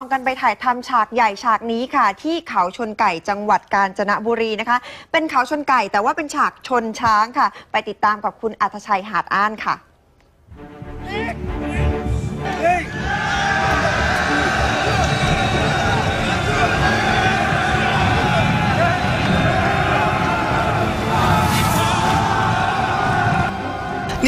กันไปถ่ายทำฉากใหญ่ฉากนี้ค่ะ ที่เขาชนไก่จังหวัดกาญจนบุรีนะคะ เป็นเขาชนไก่แต่ว่าเป็นฉากชนช้างค่ะ ไปติดตามกับคุณอัธชัยหาดอ้านค่ะ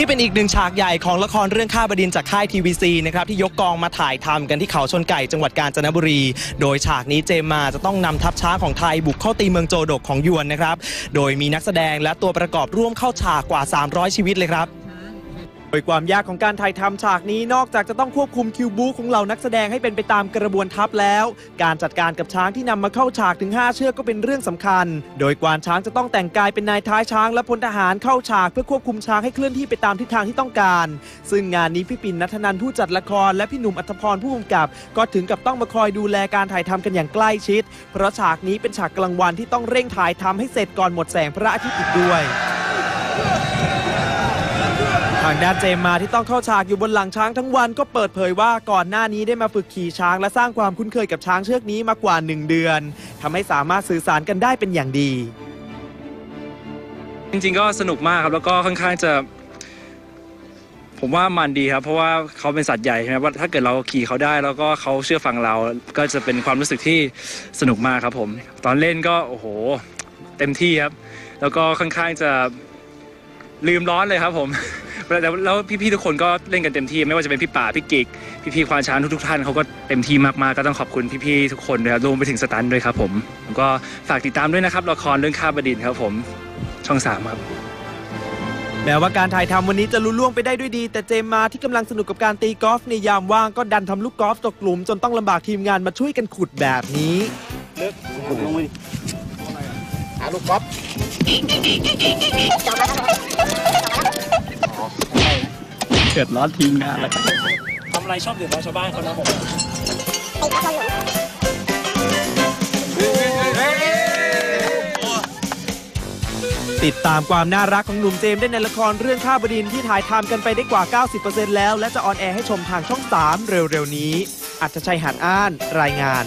นี่เป็นอีกหนึ่งฉากใหญ่ของละครเรื่องข้าบดินจากค่ายทีวีซีนะครับที่ยกกองมาถ่ายทำกันที่เขาชนไก่จังหวัดกาญจนบุรี โดยฉากนี้เจมมาจะต้องนำทัพช้างของไทยบุกเข้าตีเมืองโจดกของยวนนะครับ โดยมีนักแสดงและตัวประกอบร่วมเข้าฉากกว่า 300 ชีวิตเลยครับ โดยความยากของการถ่ายทำฉากนี้นอกจากจะต้องควบคุมคิวบูของเหล่านักแสดงให้เป็นไปตามกระบวนทัพแล้ว การจัดการกับช้างที่นำมาเข้าฉากถึง 5 เชือกก็เป็นเรื่องสำคัญ โดยกวานช้างจะต้องแต่งกายเป็นนายท้ายช้างและพลทหารเข้าฉากเพื่อควบคุมช้างให้เคลื่อนที่ไปตามทิศทางที่ต้องการ ซึ่งงานนี้พี่ปิ่นนัทนันผู้จัดละครและพี่หนุ่มอัธพรผู้กำกับ ก็ถึงกับต้องมาคอยดูแลการถ่ายทำกันอย่างใกล้ชิด เพราะฉากนี้เป็นฉากกลางวันที่ต้องเร่งถ่ายทำให้เสร็จก่อนหมดแสงพระอาทิตย์อีกด้วย ทางด้านเจมมาที่ต้องเข้าฉากอยู่บนหลังช้างทั้งวันก็เปิดเผยว่าก่อนหน้านี้ได้มาฝึกขี่ช้าง และสร้างความคุ้นเคยกับช้างเชือกนี้มากว่า 1 เดือนทำให้สามารถสื่อสารกันได้เป็นอย่างดี จริงๆก็สนุกมากครับแล้วก็ค่อนข้างจะ ผมว่ามันดีครับ เพราะว่าเขาเป็นสัตว์ใหญ่ใช่ไหมว่าถ้าเกิดเราขี่เขาได้ แล้วก็เขาเชื่อฟังเรา ก็จะเป็นความรู้สึกที่สนุกมากครับผม ตอนเล่นก็โอ้โห เต็มที่ครับ แล้วก็ค่อนข้างจะ ลืมร้อนเลยครับผม แล้วแล้วพี่ๆทุกคนก็เล่นกันเต็มที่ไม่ว่าจะเป็นพี่ป่าพี่กิกพี่ๆควานช้างทุกๆท่านเขาก็เต็มที่มากๆก็ต้องขอบคุณพี่ๆทุกคนด้วยครับรวมไปถึงสตันด้วยครับผมก็ฝากติดตามด้วยนะครับละครเรื่องข้าบดินทร์ครับผมช่องสามครับ แม้ว่าการถ่ายทำวันนี้จะลุล่วงไปได้ด้วยดี แต่เจมมาที่กำลังสนุกกับการตีกอล์ฟในยามว่างก็ดันทำลูกกอล์ฟตกหลุมจนต้องลำบากทีมงานมาช่วยกันขุดแบบนี้ หาลูกก๊อฟเกิดร้อนทีมงานแล้วทำอะไรชอบเดือดร้อนชาวบ้านเขานะผมติดตามความน่ารักของหนุ่มเจมส์ได้ในละครเรื่องข้าบดินทร์ที่ถ่ายทำกันไปได้กว่า 90%แล้ว และจะออนแอร์ให้ชมทางช่อง 3 เร็วๆนี้ อัจฉชัยหันอ้าน รายงาน